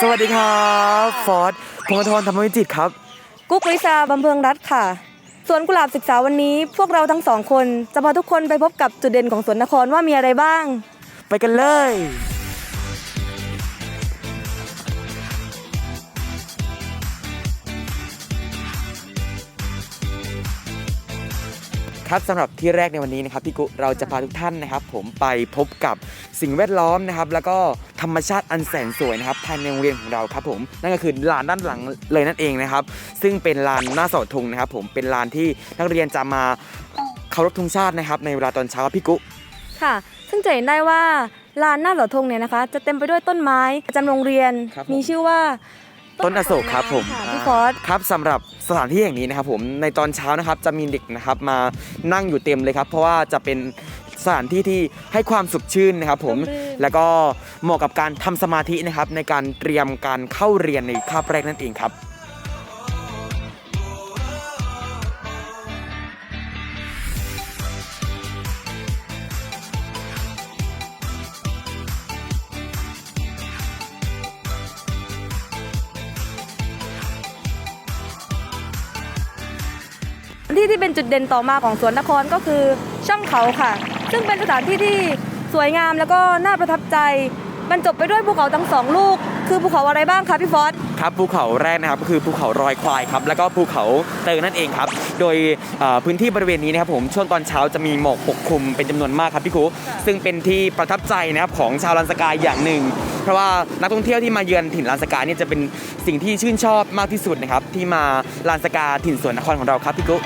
สวัสดีครับฟอร์ดพงศธรธรรมวิจิตรครับ กุ๊กวิชาบำเพ็งรัฐค่ะ สวนกุหลาบศึกษาวันนี้ พวกเราทั้งสองคน จะพาทุกคนไปพบกับจุดเด่นของสวนนครว่ามีอะไรบ้าง ไปกันเลย ครับสำหรับที่แรกในวันนี้นะครับพี่กุเราจะพาทุกท่านนะครับ ผมไปพบกับสิ่งแวดล้อมนะครับ แล้วก็ธรรมชาติอันแสนสวยนะครับภายในโรงเรียนของเราครับผมนั่นก็คือลานด้านหลังเลยนั่นเองนะครับ ซึ่งเป็นลานหน้าเสาธงนะครับ ผมเป็นลานที่นักเรียนจะมาเคารพธงชาตินะครับ ในเวลาตอนเช้าครับพี่กุค่ะ ซึ่งจะเห็นได้ว่าลานหน้าเหลาธงเนี่ยนะคะ จะเต็มไปด้วยต้นไม้ประจำโรงเรียนครับผมมีชื่อว่า ต้นอโศกครับผมค่ะพี่ฟอส ครับสำหรับสถานที่แห่งนี้นะครับผมในตอนเช้านะครับจะมีเด็กนะครับมานั่งอยู่เต็มเลยครับ เพราะว่าจะเป็นสถานที่ที่ให้ความสุขชื่นนะครับผมร่มรื่น แล้วก็เหมาะกับการทำสมาธินะครับในการเตรียมการเข้าเรียนในคาบแรกนั่นเองครับ ที่ที่เป็นจุดเด่นต่อมาของสวนนครก็คือช่องเขาค่ะ ซึ่งเป็นสถานที่ที่สวยงามแล้วก็น่าประทับใจบรรจบไปด้วยภูเขาทั้งสองลูก คือภูเขาอะไรบ้างคะพี่ฟอสครับภูเขาแรกนะครับก็คือภูเขารอยควายครับแล้วก็ภูเขาเตยนั่นเองครับ โดยเอ่อพื้นที่บริเวณนี้นะครับผมช่วงตอนเช้าจะมีหมอกปกคลุมเป็นจำนวนมากครับพี่ครูซึ่งเป็นที่ประทับใจนะครับของชาวลันสกายอย่างหนึ่ง เพราะว่านักท่องเที่ยวที่มาเยือนถิ่นลานสกาเนี่ยจะเป็นสิ่งที่ชื่นชอบมากที่สุดนะครับที่มาลานสกาถิ่นสวนนครของเราครับพี่กุ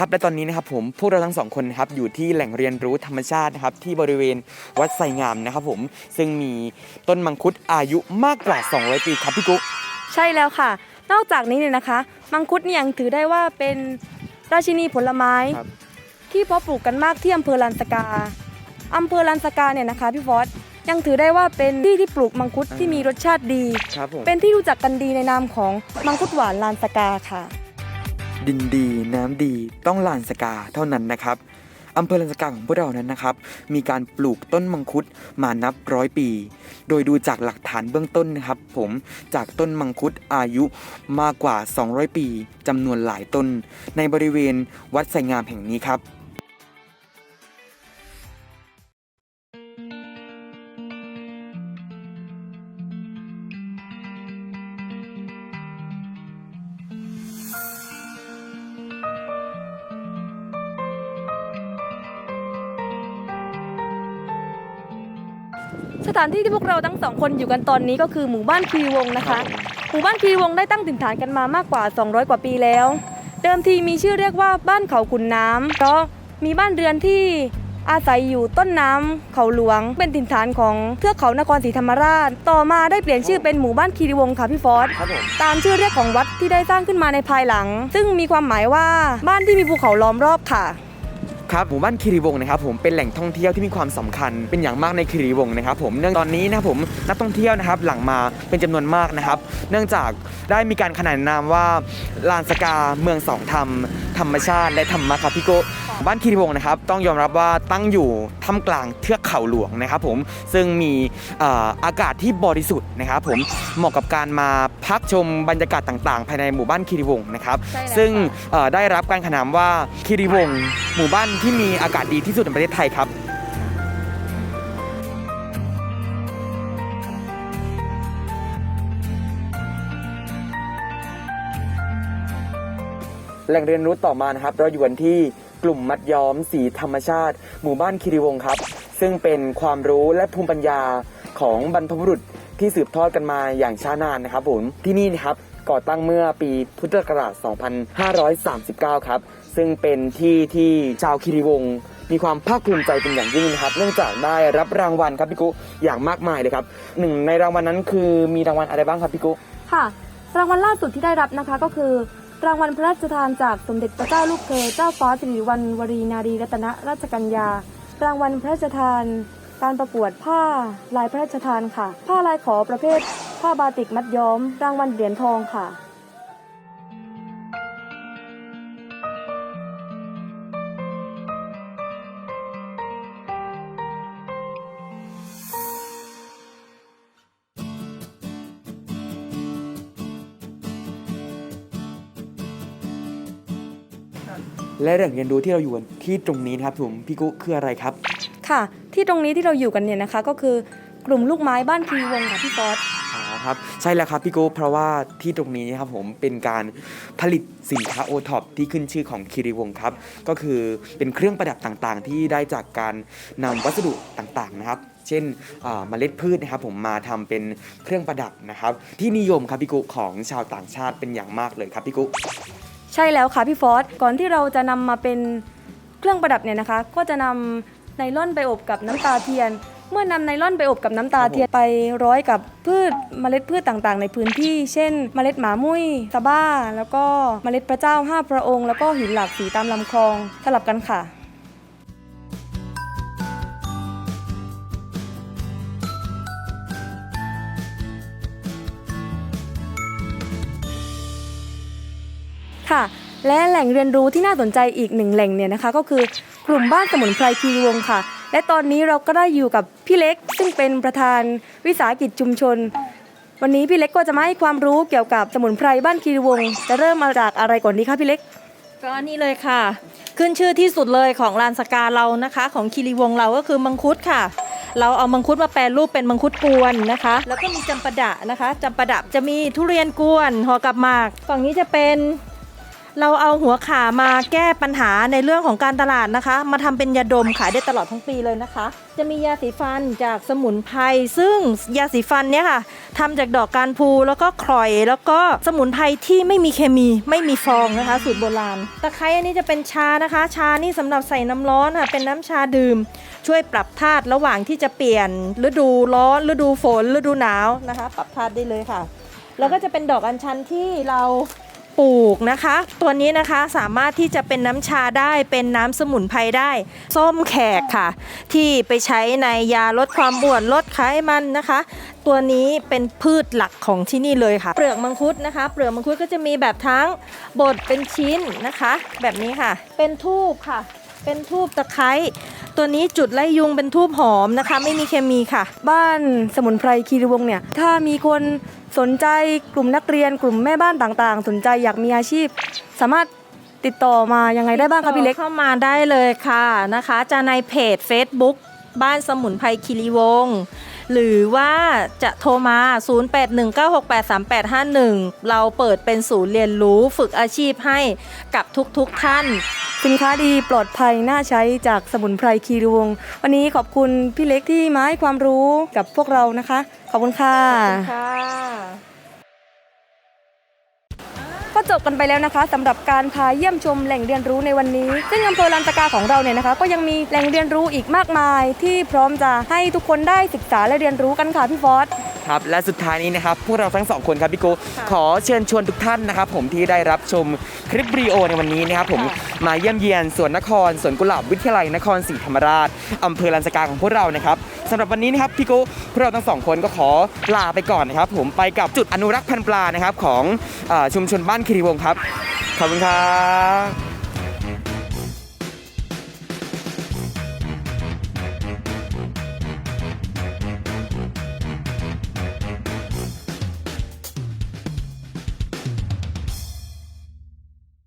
ครับและตอนนี้นะครับผมพวกเราทั้งสองคนนะครับอยู่ที่แหล่งเรียนรู้ธรรมชาตินะครับที่บริเวณวัดไสงามนะครับผมซึ่งมีต้นมังคุดอายุมากกว่า 200 ปีครับพี่กุ๊กใช่แล้วค่ะ นอกจากนี้เนี่ยนะคะ มังคุดเนี่ยยังถือได้ว่าเป็นราชินีผลไม้ ครับ ที่เพาะปลูกกันมากที่อำเภอลานสกาอำเภอลานสกาเนี่ยนะคะพี่ฟอสยังถือได้ว่าเป็นที่ที่ปลูกมังคุดที่มีรสชาติดี ครับผมเป็นที่รู้จักกันดีในนามของมังคุดหวานลานสกาค่ะ ดินดีน้ำดีต้องลานสกาเท่านั้นนะครับอำเภอลานสกาของพวกเรานั้นนะครับ มีการปลูกต้นมังคุดมานับร้อยปี โดยดูจากหลักฐานเบื้องต้นนะครับ ผมจากต้นมังคุดอายุมากกว่า 200 ปีจำนวนหลายต้น ในบริเวณวัดไสงามแห่งนี้ครับ สถานที่ที่พวกเราทั้งสองคนอยู่กันตอนนี้ก็คือหมู่บ้านคีรีวงศ์นะคะ หมู่บ้านคีรีวงศ์ได้ตั้งถิ่นฐานกันมามากกว่า 200 กว่าปีแล้ว เดิมทีมีชื่อเรียกว่าบ้านเขาขุนน้ำเพราะมีบ้านเรือนที่อาศัยอยู่ต้นน้ำเขาหลวง เป็นถิ่นฐานของเทือกเขานครศรีธรรมราช ต่อมาได้เปลี่ยนชื่อเป็นหมู่บ้านคีรีวงศ์ค่ะพี่ฟอสครับผมตามชื่อเรียกของวัดที่ได้สร้างขึ้นมาในภายหลัง ซึ่งมีความหมายว่าบ้านที่มีภูเขาล้อมรอบค่ะ ครับหมู่บ้านคีรีวงศ์นะครับผมเป็นแหล่งท่องเที่ยวที่มีความสำคัญเป็นอย่างมากในคีรีวงศ์นะครับผมเนื่องตอนนี้นะครับผมนักท่องเที่ยวนะครับหลั่งมาเป็นจำนวนมากนะครับ เนื่องจากได้มีการขนานนามว่าลานสกาเมืองสองธรรม ธรรมชาติและธรรมะครับพี่โกบ้านคีรีวงศ์นะครับต้องยอมรับว่าตั้งอยู่ท่ามกลางเทือกเขาหลวงนะครับผมซึ่งมีเอ่ออากาศที่บริสุทธิ์นะครับผมเหมาะกับการมาพักชมบรรยากาศต่างๆ ภายในหมู่บ้านคีรีวงศ์นะครับใช่แล้วซึ่งค่ะเอ่อได้รับการขนานว่าคีรีวงศ์หมู่บ้านที่มีอากาศดีที่สุดในประเทศไทยครับแหล่งเรียนรู้ต่อมานะครับ เราอยู่กันที่กลุ่มมัดย้อมสีธรรมชาติ หมู่บ้านคีรีวงครับ ซึ่งเป็นความรู้และภูมิปัญญาของบรรพบุรุษที่สืบทอดกันมาอย่างช้านานนะครับผมที่นี่นะครับ ก่อตั้งเมื่อปีพุทธศักราช 2539 ครับ ซึ่งเป็นที่ที่ชาวคีรีวงศ์มีความภาคภูมิใจเป็นอย่างยิ่งนะครับ เนื่องจากได้รับรางวัลครับพี่กุอย่างมากมายเลยครับหนึ่งในรางวัลนั้นคือมีรางวัลอะไรบ้างครับพี่กุค่ะ รางวัลล่าสุดที่ได้รับนะคะก็คือ รางวัลพระราชทานจากสมเด็จพระเจ้าลูกเธอเจ้าฟ้าสิริวัณวรีนารีรัตนราชกัญญา รางวัลพระราชทาน การประกวดผ้าลายพระราชทานค่ะ ผ้าลายขอประเภท ผ้าบาติกมัดย้อม รางวัลเหรียญทองค่ะและแหล่งเรียนรู้ที่เราอยู่กันที่ตรงนี้นครับผมพี่กุคืออะไรครับ ค่ะ ที่ตรงนี้ที่เราอยู่กันเนี่ยนะคะ ก็คือกลุ่มลูกไม้บ้านคีวงค่ะพี่ป๊อต ครับ ใช่แล้วครับพี่กุเพราะว่าที่ตรงนี้นะครับผมเป็นการผลิตสินค้าโอท็อปที่ขึ้นชื่อของคิริวงครับ ก็คือเป็นเครื่องประดับต่างๆ ที่ได้จากการนำวัสดุต่างๆนะครับเช่นเมล็ดพืชนะครับผมมาทำเป็นเครื่องประดับนะครับ ที่นิยมครับพี่กุของชาวต่างชาติเป็นอย่างมากเลยครับพี่กุใช่แล้วค่ะพี่ฟอสก่อนที่เราจะนำมาเป็นเครื่องประดับเนี่ยนะคะ ก็จะนำไนล่อนไปอบกับน้ำตาเทียน เมื่อนำไนล่อนไปอบกับน้ำตาเทียนไปร้อยกับพืชเมล็ดพืชต่างๆ ในพื้นที่ เช่น เมล็ดหมามุ้ยสะบ้า แล้วก็เมล็ดพระเจ้าห้าพระองค์ แล้วก็หินหลากสีตามลำคลองสลับกันค่ะค่ะและแหล่งเรียนรู้ที่น่าสนใจอีกหนึ่งแหล่งเนี่ยนะคะ ก็คือกลุ่มบ้านสมุนไพรคีรีวงศ์ค่ะ และตอนนี้เราก็ได้อยู่กับพี่เล็ก ซึ่งเป็นประธานวิสาหกิจชุมชน วันนี้พี่เล็กก็จะมาให้ความรู้เกี่ยวกับสมุนไพรบ้านคีรีวงศ์จะเริ่มมาจากอะไรก่อนดีคะพี่เล็ก ก็นี่เลยค่ะ ขึ้นชื่อที่สุดเลยของลานสกาเรานะคะ ของคีรีวงศ์เราก็คือมังคุดค่ะ เราเอามังคุดมาแปรรูปเป็นมังคุดกวนนะคะ แล้วก็มีจำปาดะนะคะจำปาดะจะมีทุเรียนกวนห่อกับหมากฝั่งนี้จะเป็น เราเอาหัวขามาแก้ปัญหาในเรื่องของการตลาดนะคะ มาทำเป็นยาดมขายได้ตลอดทั้งปีเลยนะคะ จะมียาสีฟันจากสมุนไพรซึ่งยาสีฟันเนี่ยค่ะทำจากดอกการพูแล้วก็คลอย แล้วก็สมุนไพรที่ไม่มีเคมีไม่มีฟองนะคะ สูตรโบราณตะไคร้อันนี้จะเป็นชานะคะ ชานี่สำหรับใส่น้ำร้อนค่ะเป็นน้ำชาดื่ม ช่วยปรับธาตุระหว่างที่จะเปลี่ยนฤดูร้อนฤดูฝนฤดูหนาวนะคะ ปรับธาตุได้เลยค่ะ แล้วก็จะเป็นดอกอัญชันที่เรา ปลูกนะคะ ตัวนี้นะคะสามารถที่จะเป็นน้ำชาได้เป็นน้ำสมุนไพรได้ ส้มแขกค่ะ ที่ไปใช้ในยาลดความอ้วนลดไขมันนะคะ ตัวนี้เป็นพืชหลักของที่นี่เลยค่ะ เปลือกมังคุดนะคะ เปลือกมังคุดก็จะมีแบบทั้งบดเป็นชิ้นนะคะ แบบนี้ค่ะ เป็นทูบค่ะ เป็นทูบตะไคร้ ตัวนี้จุดไล่ยุงเป็นทูบหอมนะคะ ไม่มีเคมีค่ะ บ้านสมุนไพรคีรีวงศ์เนี่ยถ้ามีคนสนใจกลุ่มนักเรียนกลุ่มแม่บ้านต่างๆ สนใจอยากมีอาชีพ สามารถติดต่อมายังไงได้บ้างคะพี่เล็กเข้ามาได้เลยค่ะนะคะ จะในเพจ Facebook บ้านสมุนไพรคิริวงศ์หรือว่าจะโทรมา 0819683851 เราเปิดเป็นศูนย์เรียนรู้ฝึกอาชีพให้กับทุกๆท่าน สินค้าดีปลอดภัยน่าใช้จากสมุนไพรคีรีวงศ์วันนี้ขอบคุณพี่เล็กที่มาให้ความรู้กับพวกเรานะคะ ขอบคุณค่ะค่ะก็จบกันไปแล้วนะคะสำหรับการพาเยี่ยมชมแหล่งเรียนรู้ในวันนี้ ซึ่งอำเภอลานตะกาของเราเนี่ยนะคะ ก็ยังมีแหล่งเรียนรู้อีกมากมาย ที่พร้อมจะให้ทุกคนได้ศึกษาและเรียนรู้กันค่ะพี่ฟอสครับและสุดท้ายนี้นะครับพวกเราทั้งสองคนครับพี่กุขอเชิญชวนทุกท่านนะครับผมที่ได้รับชม คลิปวิดีโอในวันนี้นะครับผมมาเยี่ยมเยียนสวนนครสวนกุหลาบวิทยาลัยนครศรีธรรมราชอำเภอลานสกาของพวกเรานะครับสำหรับวันนี้นะครับพี่กุพวกเราทั้งสองคนก็ขอลาไปก่อนนะครับ ผมไปกับจุดอนุรักษ์พันธุ์ปลานะครับของเออชุมชนบ้านคีรีวงศ์ครับขอบคุณครับ